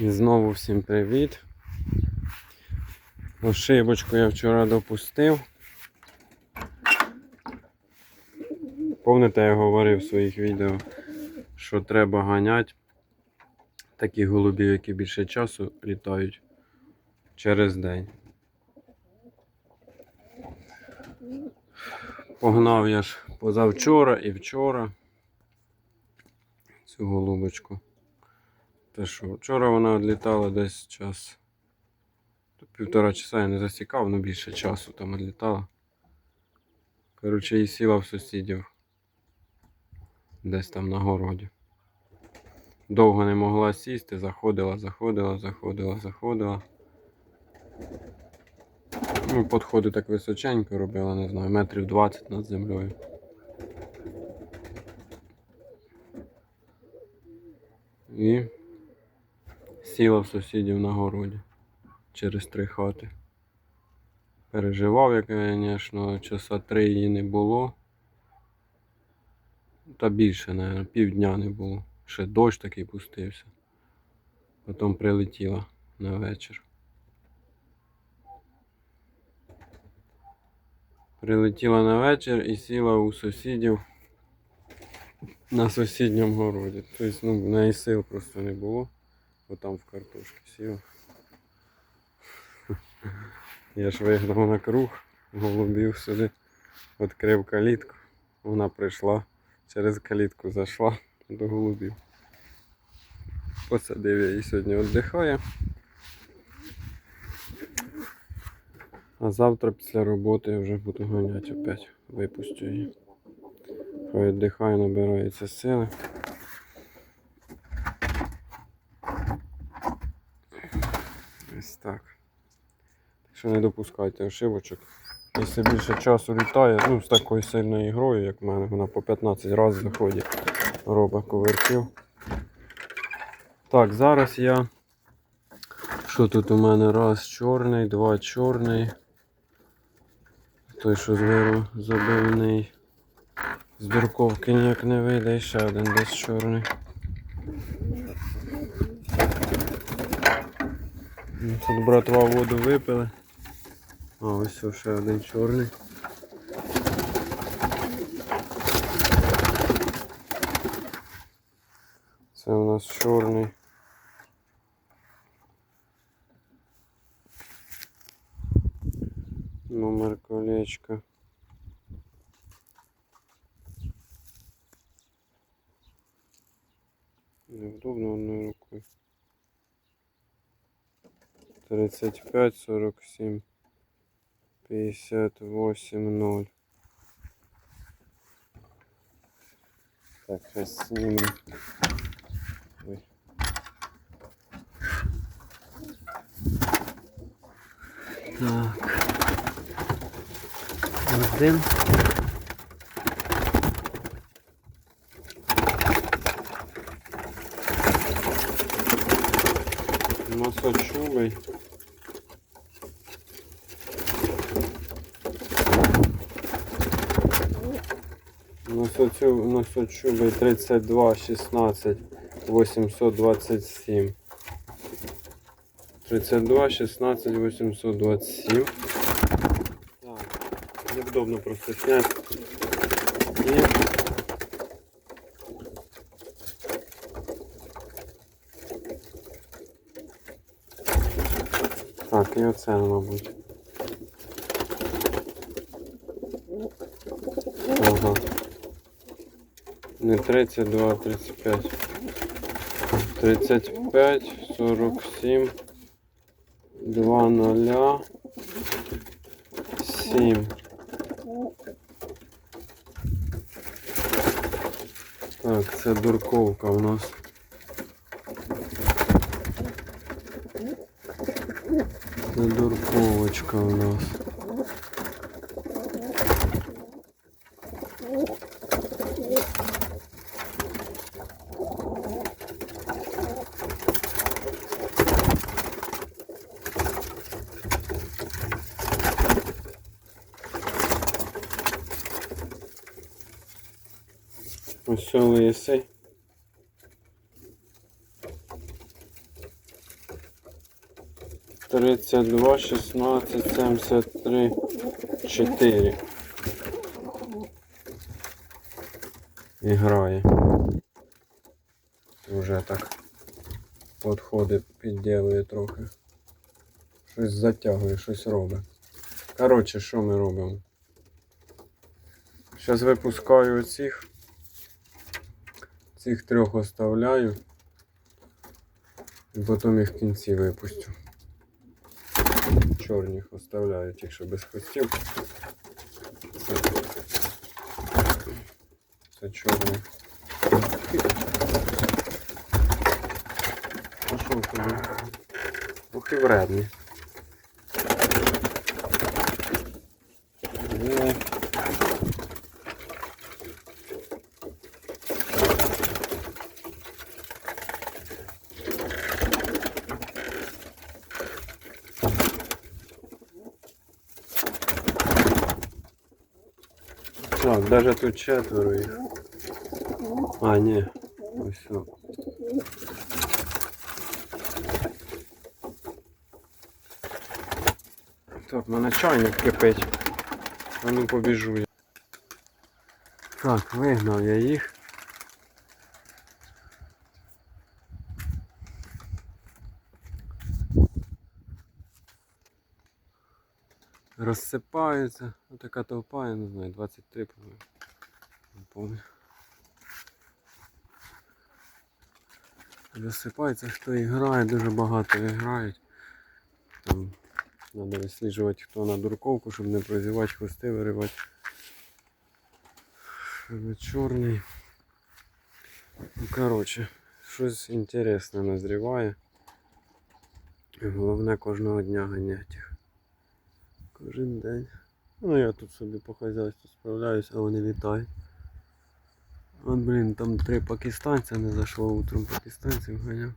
І знову всім привіт. Ошибочку я вчора допустив. Помните, я говорив в своїх відео, що треба ганяти таких голубів, які більше часу літають через день. Погнав я ж позавчора і вчора цю голубочку. Те що, вчора вона відлітала десь час. то Півтора часа я не засікав, але більше часу там відлітала. Коротше, і сіла в сусідів. Десь там на городі. Довго не могла сісти, заходила, заходила, заходила, заходила. Ну, підходи так височенько робила, не знаю, метрів 20 над землею. І сіла в сусідів на городі через три хати. Переживав, як, звісно, часа три її не було. Та більше, мабуть, півдня не було. Ще дощ такий пустився. Потім прилетіла на вечір. Прилетіла на вечір і сіла у сусідів на сусідньому городі. Тобто, ну, в неї сил просто не було. Бо там в картошки сіла. Я ж вигнав на круг, голубів сюди, відкрив калітку. Вона прийшла, через калітку зайшла до голубів. Посадив я її сьогодні віддихає. А завтра після роботи я вже буду ганяти опять. Випустю її. Хай віддихає, набирається сили. Ось так. Так що не допускайте ошибочок. Якщо більше часу літає, ну з такою сильною ігрою, як в мене, вона по 15 разів заходить, робить ковертів. Так, зараз я. Що тут у мене? Раз чорний, два чорний. Той, що зверху забивний. З дурковки ніяк не вийде і ще один десь чорний. Тут братва воду випили. А ось ще один чорний. Це у нас чорний. Номер колечка. Неудобно одной рукой. 35, 47, 58, 0. Так, сейчас снимем. Ой. Так. Один. Носочубий. Носочу- Носочубий 32, 16, 827. 32, 16, 827. Так, неудобно просто снять. И Так, і оце, мабуть. Не 32, а 35. 35, 47, 2 ноля, 7. Так, це дурковка у нас. Це дурковочка у нас. Ось лисий. 32, 16, 73, 4. І грає. Уже так підходить, підділує трохи. Щось затягує, щось робить. Коротше, що ми робимо? Зараз випускаю цих. Цих трьох оставляю. І потім їх в кінці випустю. Чорних оставляю, тих, що без хвостів. Це, це чорний. Пішов туди. Ох і вредний. Так, даже тут четверо їх. А, ні. Ось. все. Так, на мене чайник кипить. А ну побіжу я. Так, вигнав я їх. Розсипаються. Ось така толпа, я не знаю, 23, по-моєму. Не помню. Розсипається, хто і дуже багато грають. Там треба висліджувати, хто на дурковку, щоб не прозівати, хвости. Щоб чорний. Ну, коротше, щось інтересне назріває. Головне кожного дня ганяти їх. Кожен день. Ну я тут собі по хазяйству справляюсь, а вони літають. От блін, там три пакистанця не зайшло утром пакистанців ганяв.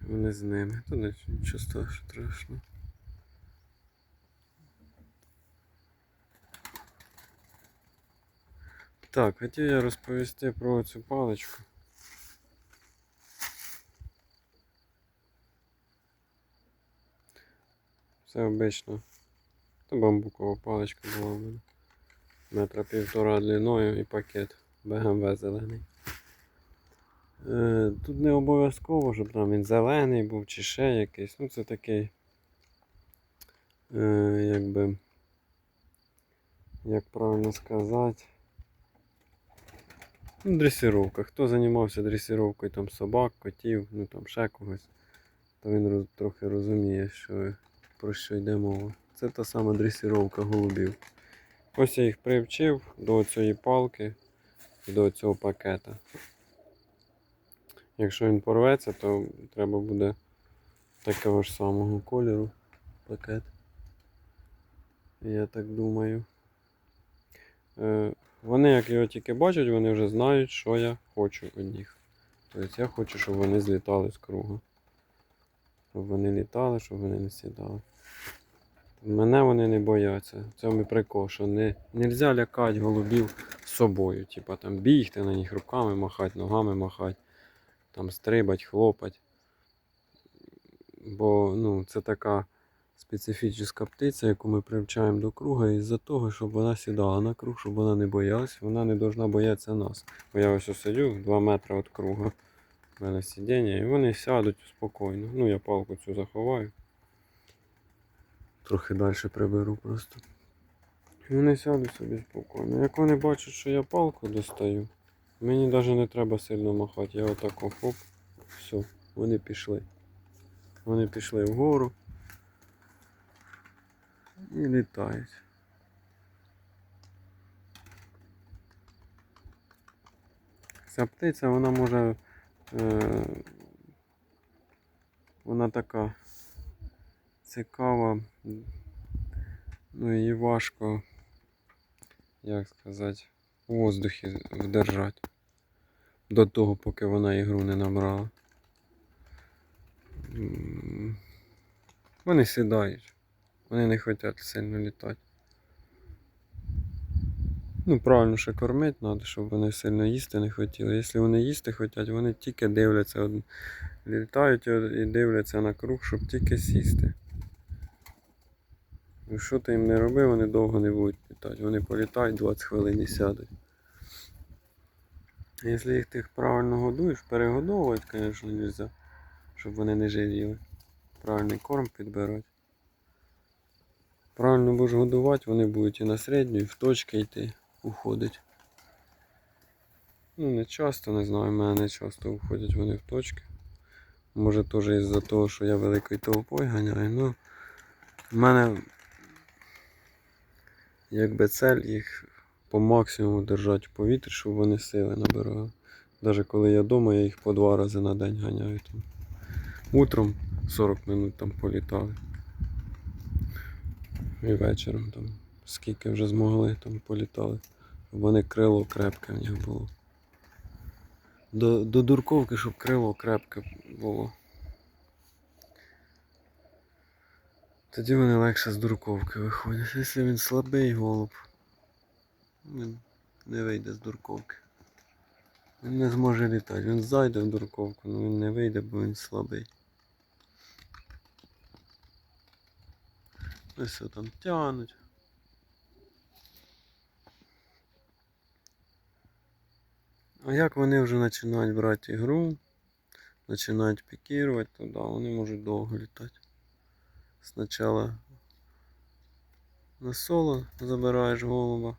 Вони з ними. Та нічого страшного. Так, хотів я розповісти про цю паличку. Це обично. Та бамбукова паличка була в мене. Метра півтора длиною і пакет БМВ зелений. Е, Тут не обов'язково, щоб там він зелений був чи ще якийсь. Ну це такий. Е, якби. Як правильно сказати. Ну, дресіровка. Хто займався дресіровкою там собак, котів, ну там ще когось, то він трохи розуміє, що, про що йде мова. Це та сама дресіровка голубів. Ось я їх привчив до цієї палки і до цього пакета. Якщо він порветься, то треба буде такого ж самого кольору пакет. Я так думаю. Е, вони, як його тільки бачать, вони вже знають, що я хочу від них. Тобто я хочу, щоб вони злітали з круга. Щоб вони літали, щоб вони не сідали. Мене вони не бояться. В цьому і прикол, що не можна лякати голубів собою. Типа там бігти на них руками махати, ногами махати, там стрибать, хлопать. Бо ну, це така специфічна птиця, яку ми привчаємо до круга, із-за того, щоб вона сідала на круг, щоб вона не боялась, вона не повинна боятися нас. Бо я ось сидю 2 метри від круга. У мене сидіння, і вони сядуть спокійно. Ну, я палку цю заховаю. Трохи далі приберу просто. Вони сядуть собі спокійно. Як вони бачать, що я палку достаю, мені навіть не треба сильно махати. Я отако хоп, все, вони пішли. Вони пішли вгору і літають. Ця птиця, вона може. Е, вона така цікава. Ну її важко, як сказати, у воздухі вдержати. До того, поки вона ігру не набрала. Вони сідають. Вони не хочуть сильно літати. Ну, правильно ще кормити треба, щоб вони сильно їсти не хотіли. Якщо вони їсти хочуть, вони тільки дивляться Літають і дивляться на круг, щоб тільки сісти. Ну, що ти їм не роби, вони довго не будуть літати. Вони політають 20 хвилин і сядуть. Якщо їх тих правильно годуєш, перегодовувати, звісно, не можна, щоб вони не жиріли. Правильний корм підбирати. Правильно будеш годувати, вони будуть і на середню, і в точки йти, уходить. Ну, не часто, не знаю, в мене не часто входять вони в точки. Може теж із-за того, що я великою толпою ганяю, ну в мене якби цель їх по максимуму держати в повітрі, щоб вони сили набирали. Навіть коли я вдома, я їх по два рази на день ганяю. Там. Утром 40 минут там політали. І вечором там скільки вже змогли, там політали. Вони крило крепке в них було. До, до дурковки, щоб крило крепке було. Тоді вони легше з дурковки виходять. Якщо він слабий голуб, він не вийде з дурковки. Він не зможе літати. Він зайде в дурковку, але він не вийде, бо він слабий. Ось все там тянуть. А як вони вже починають брати ігру, починають пікірувати, то да, вони можуть довго літати. Спочатку на соло забираєш голуба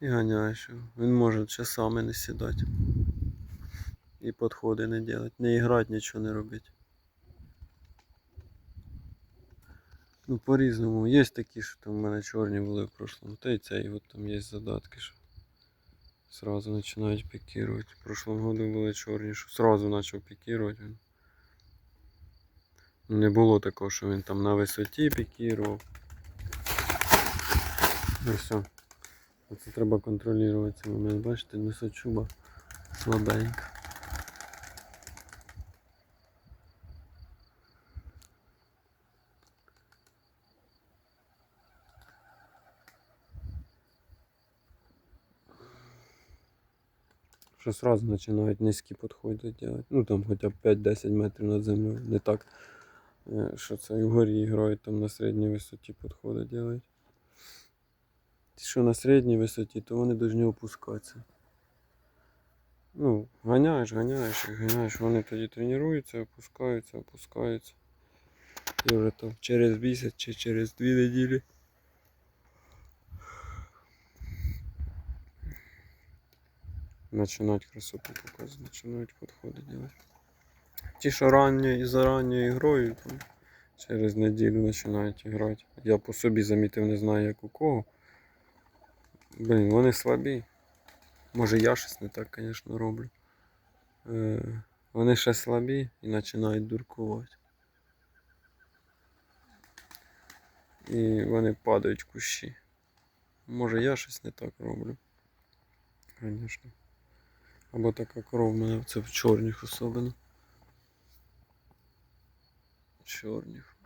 і ганяєш його. Він може часами не сідати. І підходи не робити, не грати, нічого не робити. Ну, по-різному. Є такі, що там в мене чорні були в прошлому. Та й цей от там є задатки, що сразу починають пікірувати. В прошлому году були чорні, що сразу почав пікірувати. Не було такого, що він там на висоті пікірував. Ну все. Оце треба контролювати цей момент. Бачите, несочуба слабенька. Що сразу починають низькі підходи робити. Ну там хоча б 5-10 метрів над землею. Не так, що це і грають, там на середній висоті підходи роблять. Ті, що на середній висоті, то вони повинні опускатися. Ну, ганяєш, ганяєш, ганяєш, вони тоді тренуються, опускаються, опускаються. І вже там через місяць чи через дві неділі. Начинать красоту показувати, починають підходи делать. Ті, що ранньо і ранньою грою, там через неділю починають грати. Я по собі замітив, не знаю як у кого. Блін, вони слабі. Може я щось не так, звісно, роблю. Е, вони ще слабі і починають дуркувати. І вони падають в кущі. Може я щось не так роблю. Звісно. Або така кров в мене це в чорних особливо. Чорних.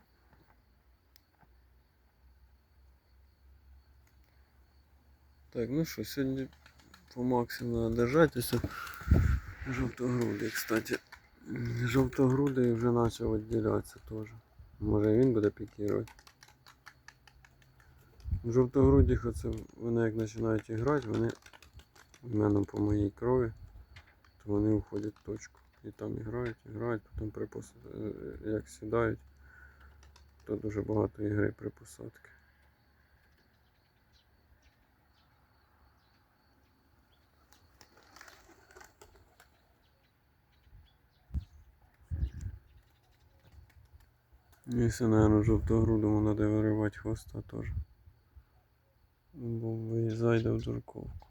Так, ну що, сьогодні по максимуму держатися. Жовтогрудий, кстати. Жовтогрудий вже почав відділятися теж. Може він буде пікірувати. Жовтогрудих оце вони як починають грати, вони в мене по моїй крові, то вони уходять в точку. І там грають, грають, потім при пос... е, як сідають, то дуже багато ігри при посадці. Якщо, наверное, жовтогрудому треба виривати хвоста теж. Бо виїжджає в дурковку.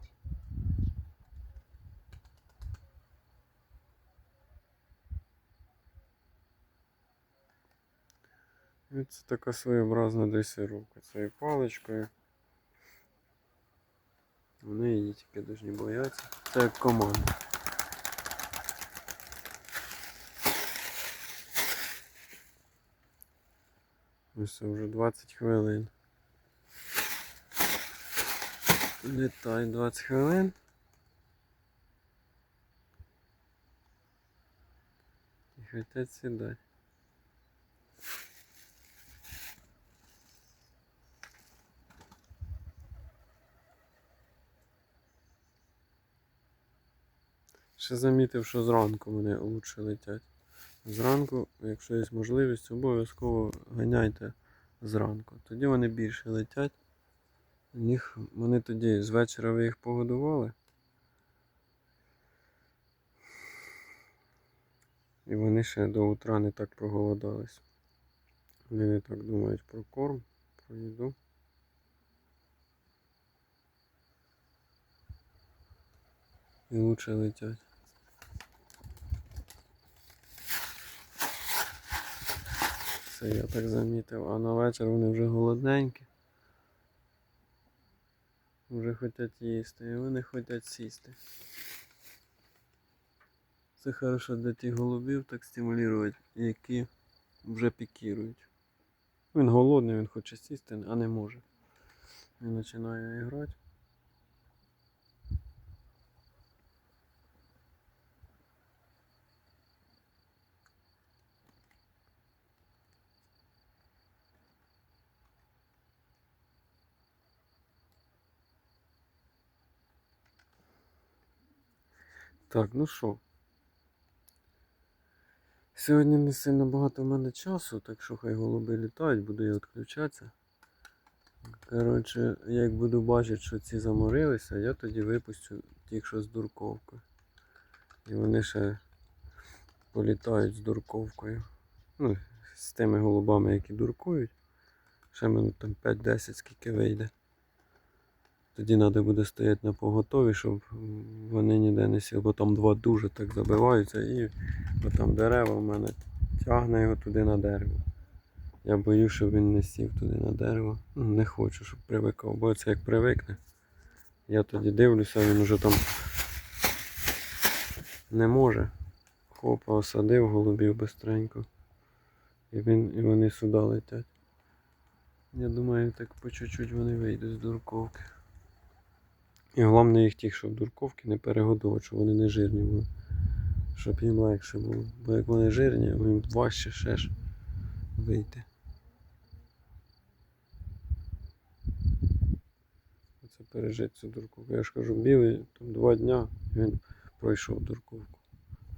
Це така своєобразна дресировка. Цією паличкою. Вони її тільки дуже не бояться. Це як команда. Ось вже 20 хвилин. Літай 20 хвилин. І Хотять сідати. Ще замітив, що зранку вони лучше летять. Зранку, якщо є можливість, обов'язково ганяйте зранку. Тоді вони більше летять. Їх, вони тоді з вечора ви їх погодували. І вони ще до утра не так проголодались. Вони не так думають про корм, про їду. І лучше летять. Це я так замітив, а на вечір вони вже голодненькі. Вже хочуть їсти, і вони хочуть сісти. Це хорошо для тих голубів так стимулювати, які вже пікірують. Він голодний, він хоче сісти, а не може. Він починає грати. Так, ну що. Сьогодні не сильно багато в мене часу, так що хай голуби літають, буду я відключатися. Коротше, як буду бачити, що ці заморилися, я тоді випустю тих, що з дурковкою. І вони ще політають з дурковкою. Ну, з тими голубами, які дуркують. Ще минут там 5-10 скільки вийде. Тоді треба буде стояти на поготові, щоб вони ніде не сіли, бо там два дуже так забиваються і бо там дерева в мене тягне його туди на дерево. Я боюсь, щоб він не сів туди на дерево. Не хочу, щоб привикав, бо це як привикне. Я тоді дивлюся, він уже там не може. Хопа, осадив голубів бистренько. І, він, і вони сюди летять. Я думаю, так по чуть-чуть вони вийдуть з дурковки. І головне їх тих, щоб дурковки не перегодувати, щоб вони не жирні були. Щоб їм легше було. Бо як вони жирні, їм важче ще ж вийти. Оце пережити цю дурковку. Я ж кажу, білий там два дня він пройшов дурковку.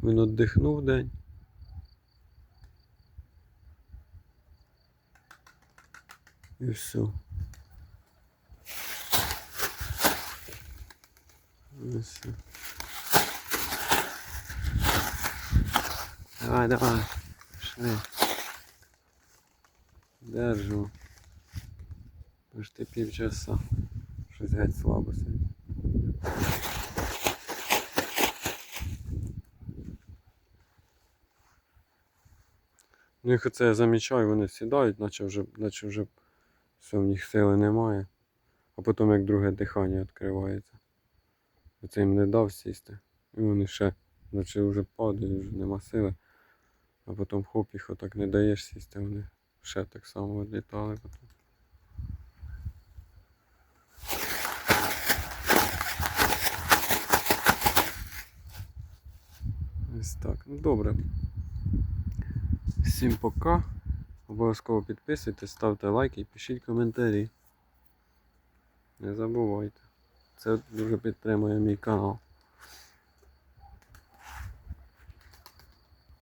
Він віддихнув день. І все. Давай, давай. Пішли. Держу. Почти півчаса. Щось геть слабо сьогодні. Ну їх оце я замічаю, вони сідають, наче вже, наче вже все, в них сили немає. А потім як друге дихання відкривається. Оце їм не дав сісти. І вони ще, наче вже падають, вже нема сили. А потім хоп, їх отак не даєш сісти, вони ще так само відлітали потім. Ось так. Ну добре. Всім пока. Обов'язково підписуйтесь, ставте лайки і пишіть коментарі. Не забувайте. Це дуже підтримує мій канал.